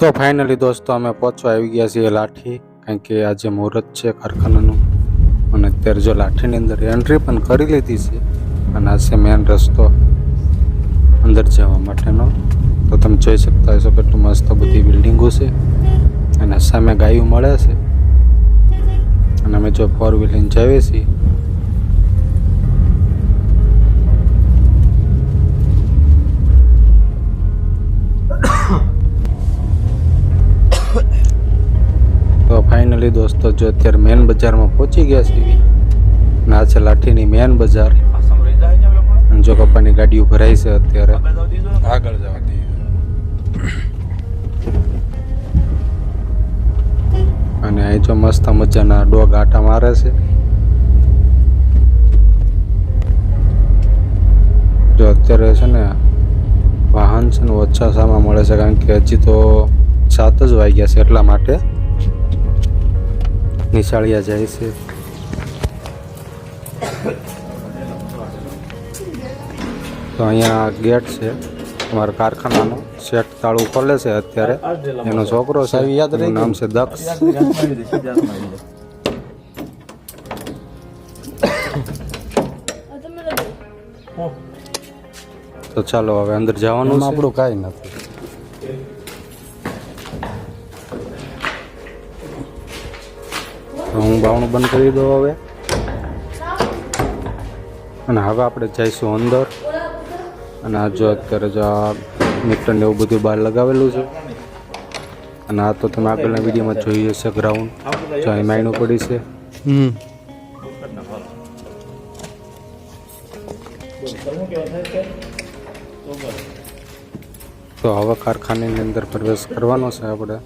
તો ફાઇનલી દોસ્તો અમે પહોંચવા આવી ગયા છીએ લાઠી, કારણ કે આજે મુહૂર્ત છે કારખાનાનું, અને અત્યારે જો લાઠીની અંદર એન્ટ્રી પણ કરી લીધી છે, અને આ છે મેન રસ્તો અંદર જવા માટેનો. તો તમે જોઈ શકતા હશો કેટલું મસ્ત બધી બિલ્ડિંગો છે, અને સામે ગાયું મળે છે. અને અમે જો ફોર વ્હીલિંગ જઈએ છીએ ફાઇનલી દોસ્તો જો અત્યારે મેન બજારમાં પહોંચી ગયા છીએ. અને આ છે લાઠીની મેન બજાર. જો પપ્પાની ગાડીઓ ભરાય છે અત્યારે. આગળ જવા અને અહીં જો મસ્ત મજાના ડોગ આટા મારે છે. જો અત્યારે છે ને વાહન છે ને ઓછા સામા મળે છે કારણ કે હજી તો સાત જ વાગ્યા છે એટલા માટે. નિશાળિયા જાય છે. તો અહીંયા ગેટ છે. અમારા કારખાનાનો શેઠ તાળું ખોલે છે અત્યારે. એનો છોકરો છે. યાદ રહી નામ છે દક્ષ. તો ચાલો હવે અંદર જવાનું આપણું કાંઈ નથી. હું બાવણું બંધ કરી દઉં હવે. અને હવે આપણે જઈશું અંદર. અને આ જો અત્યારે જો આ મીટરને એવું બધું બહાર લગાવેલું છે. અને આ તો તમે આગળના વિડીયોમાં જોઈ હશે ગ્રાઉન્ડ જો અહીં માઇનો પડી છે. હમ. તો હવે કારખાનાની અંદર પ્રવેશ કરવાનો છે આપણે.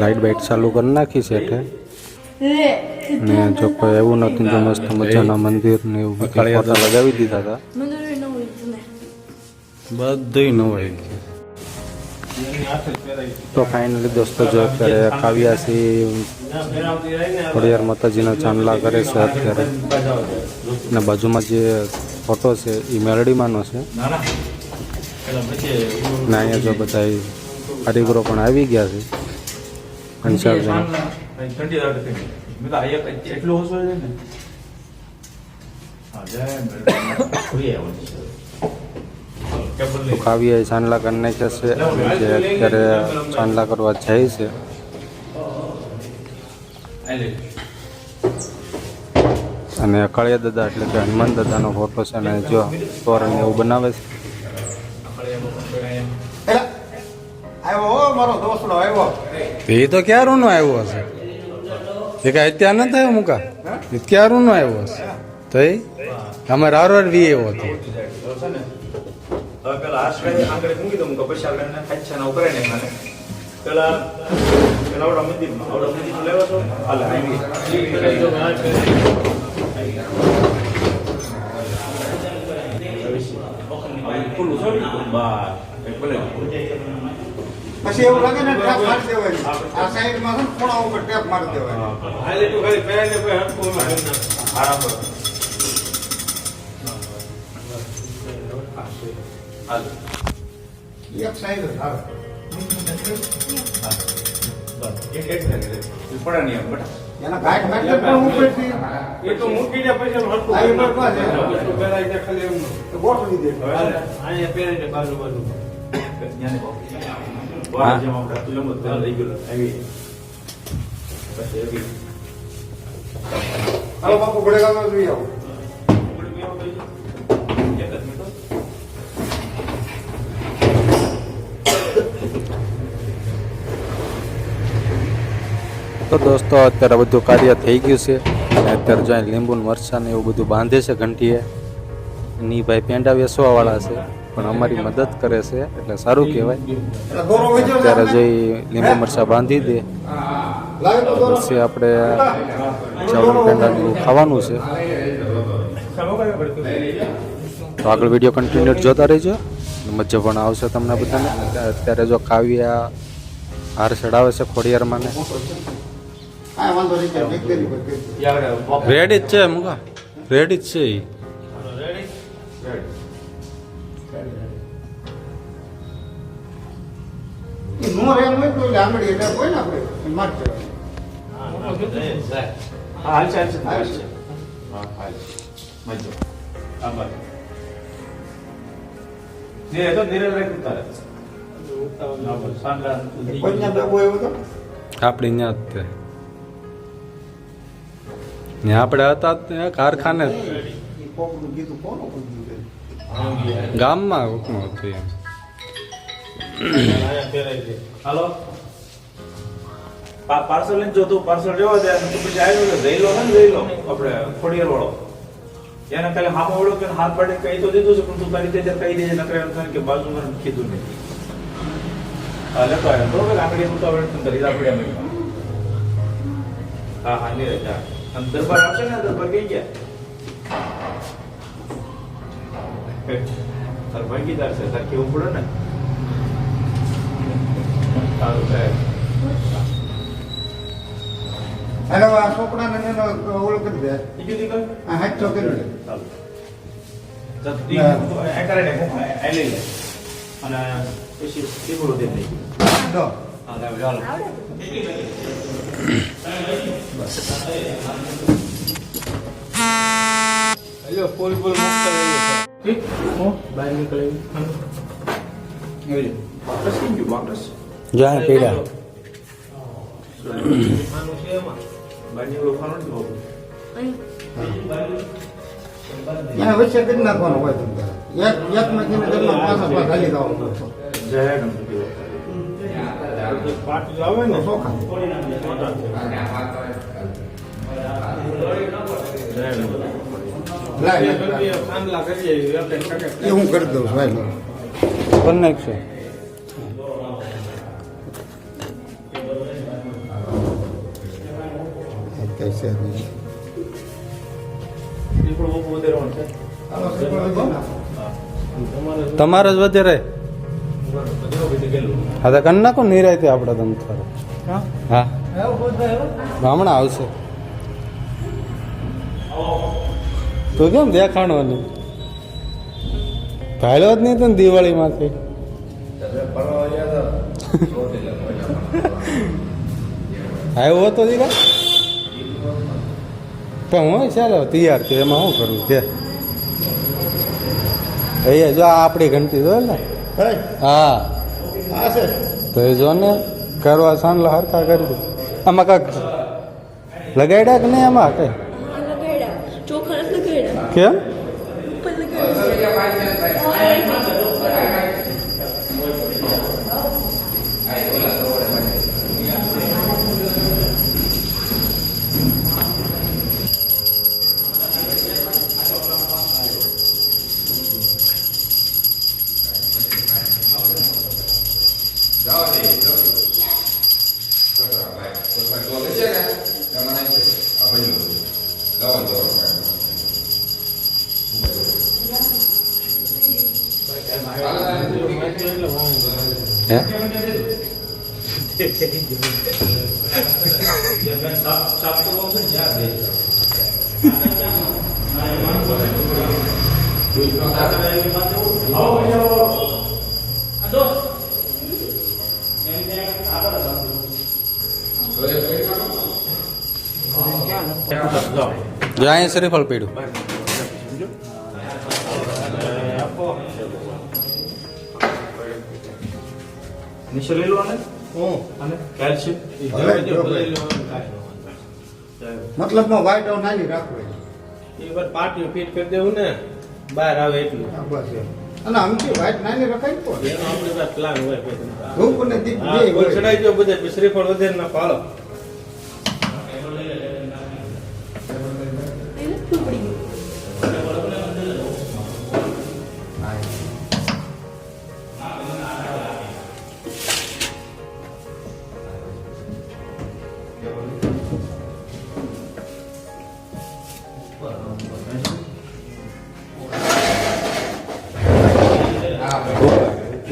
લાઇટ બાઇટ ચાલુ કરી નાખી છે એટલે ને જો કોઈ એવું નથી તો મસ્ત મજાના મંદિર ને એવું ફોટા લગાવી દીધા હતા. બધું નવાઈ તો ફાઇનલી દોસ્તો જો અત્યારે કાવ્યાસી ખોડિયાર માતાજીના ચાંદલા કરે છે અત્યારે. ને બાજુમાં જે ફોટો છે એ મેલડીમાંનો છે. ને અહીંયા જો બધા કારીગરો પણ આવી ગયા છે. તો કાવ્યાએ ચાંદલા કરી નાખ્યા છે. જે અત્યારે ચાંદલા કરવા જાય છે. અને કાળિયા દાદા એટલે કે હનુમાન દાદાનો ફોટો છે અને જો તોરણ એવું બનાવે છે. આવ્યો મારો દોસ્તડો આવ્યો. એ તો ક્યારનો આવ્યો હશે? એ કાંઈ અત્યાર નથી આવ્યો મુકા? એ ક્યારનો આવ્યો હશે? તો એ? આરવાર વી એવો હતો. પેલા હાથ કાઢી મૂકી દઉં કે પછી આગળ એને ના ઉભરાય ને. ખાને પેલા પેલા આવડા મંદિરમાં. આવડા મંદિરમાં લેવા છો હાલે આવી ખુલ્લું છોડી બાર. ભલે પછી એવું લાગે ને ટેપ મારી દેવાની આ સાઈડમાં છે ખૂણા ઉપર ટેપ મારી દેવાની હાલે તું ખાલી પહેલે એક સાઈડ એક પડા નહીં એના ગાંઠ એ તો મૂકી દે પછી હટકો આ ઉપર કોણ પહેરાઈ દે. ખાલી અહીંયા પહેરીને બાજુ બાજુ. વાહ જેમ આપણે તુલમ જ લઈ ગયો આવી પછી આવી હાલો બાપુ ગોળેગામાં જોઈ આવો એક જ મિનિટ તો દોસ્તો અત્યારે બધું કાર્ય થઈ ગયું છે. અને અત્યારે જો અહીં લીંબુ ને મરચાં ને એવું બધું બાંધે છે ઘંટીએ. ની ભાઈ પેંડા વેચવાવાળા છે. પણ અમારી મદદ કરે છે એટલે સારું કહેવાય. અત્યારે જઈ લીંબુ મરચાં બાંધી દે. લાવે તો દોરો પછી આપણે ચાવલ પેંડા ખાવાનું છે. તો આગળ વીડિયો કન્ટિન્યુ જોતા રહેજો. અને મજા પણ આવશે તમને બધાને. અત્યારે જો કાવ્યા હાર ચડાવે છે ખોડિયારમાં. રેડી જ છે મુકા રેડી જ છે ઈ. એ નો રેમ હોય એટલે હોય ને આપણે. માર હા હા મજો. તો રાખ ઉતારે. ને હતા કારખાને જ. કોકનું કીધું કોનું કીધું ગામમાં કોકનું હતું એમ હાલો પાર્સલ લઈને જો તું પાર્સલ લેવા દે તું પછી આવ્યો તો જઈ લો ને જઈ લો આપણે ખોડિયાર વાળો. એને પેલા હામો વળો કે હાથ પાડે કહી તો દીધું છે, પણ તું તારી રીતે કહી દેજે, નકર એમ થાય કે બાજુમાં કીધું નહીં. હા, લેતો આવ્યો બરોબર? આંગળી હું તો આપણે કરી આપડે અમે હા હા નહીં રજા અને દરબાર આવશે ને? દરબાર કઈ ગયા? તાર ભાગીદાર છે તાર કેવું પડે ને? સારું સાહેબ હેલો આ છોકરાને એનો ઓળખ કરી દે. બીજું દીકરો આ હાથ તો કરી દે. ચાલો ચાલ, ઈ કરે ને હું આ લઈ લે. અને પછી દીકરો દે દે. દો હા લાવ ચાલો હેલો ફૂલ ફૂલ હું બહાર નીકળે એવી વાપસ કેમ ગયું વાપસ જ્યાં પીડા કરી નાખવાનું હોય તમને એક એક માંથી તમને પાછા પાછા ખાલી જવાનું જય ને ચોખા લાય એ હું કરી દઉં છું ભાઈ કરી છે. ને? તમારે તમારે જ વધારે. હા તો કરી નાખો નિરાયતે આપણે તમ તારે હા? હમણાં આવશે. તું કેમ દેખાણો નહીં ભાડ્યો જ નહીં તને દિવાળીમાંથી? આવ્યો હતો દીકરા? પણ હું ચાલો તૈયાર થયો એમાં શું કરવું છે અહીંયા જો આ આપણી ઘંટી જો ને? હા. તો એ જો ને કરવા સાંજલા હરખા કરી દે. આમાં કાંક લગાડ્યા કે નહીં આમાં? કઈ? નથી હે? જ્યાં શ્રીફળ પીડ્યું. નિશો લઈ લો ને અને કેલ્શિયમ હવે જો ભાઈ. મતલબમાં નાની રાખવી એ વાર ફિટ કરી દેવું ને બહાર આવે એટલું. બસ અને આમથી white નાની રખાય તો એનો આપણી પ્લાન હોય ધૂપ અને દીપ હોય. ચડાઈ દો બધે પછી શ્રીફળ વધે ના પાડો.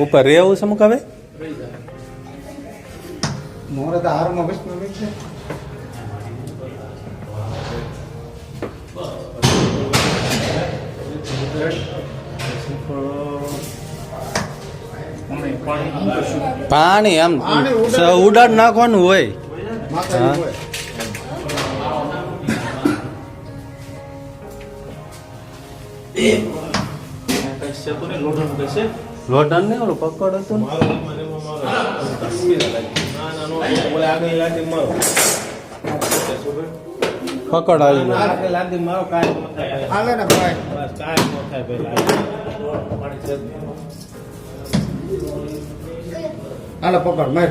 ઉપર રે છે મુક હવે? વૈષ્ણવ છે. પાણી એમ. ઉડાડ- નાખવાનું હોય. હોય. કઈ છે તો લોઢાનું કઈ છે લોટન ને ઓલો પકડ હતું ને? પકડ આવી હાલે ને ભાઈ હાલે પકડ માર.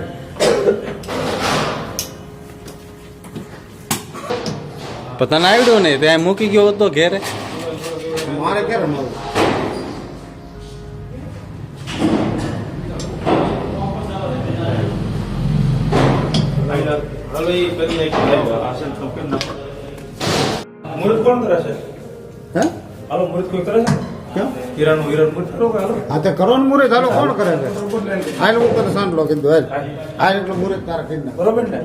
પણ તને આવડ્યું નહીં ત્યાં મૂકી ગયો હતો ઘેરે. મારે ક્યારે મળવું? આસન ના પડે? મુહૂર્ત કોણ કરે છે? હે? હાલો મુહૂર્ત કોઈ કરે છે? આ તે કરો ને મુરત હાલો કોણ કરે છે? હાલ હું તને સાંભળો કીધું હાલ. હાલ એટલે મુરત તારા કીધું બરોબર ને?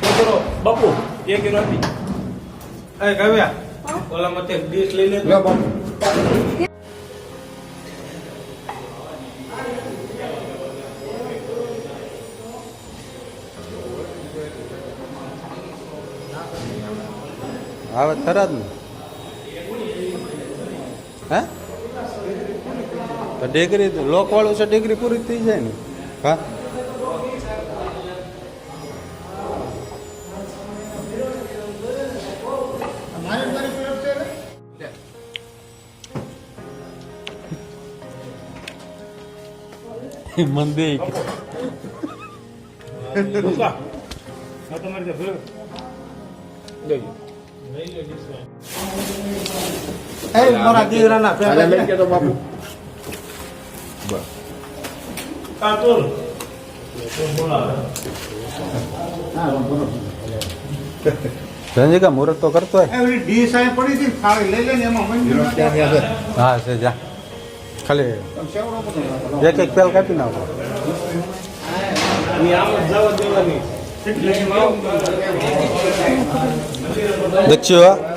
તો કરો બાપુ એક હીરો આપી. એ કાવ્યા ઓલા મતે ડીશ લઈ લે બાપુ. આવે ખરા જ ને હે તો ડિગ્રી લોક વાળું છે ડિગ્રી પૂરી થઈ જાય ને હા મંદિર રૂકા આ તમારે ત્યાં ફેરવે લઈ એ મારા દીકરાના હાલે મેં કહેતો બાપુ આ તોલ તોલ બોલાવે સંજિકા મુહૂર્ત તો કરતો હા છે જા ખાલી એક એક પેલ કાપી નાખો ની આમ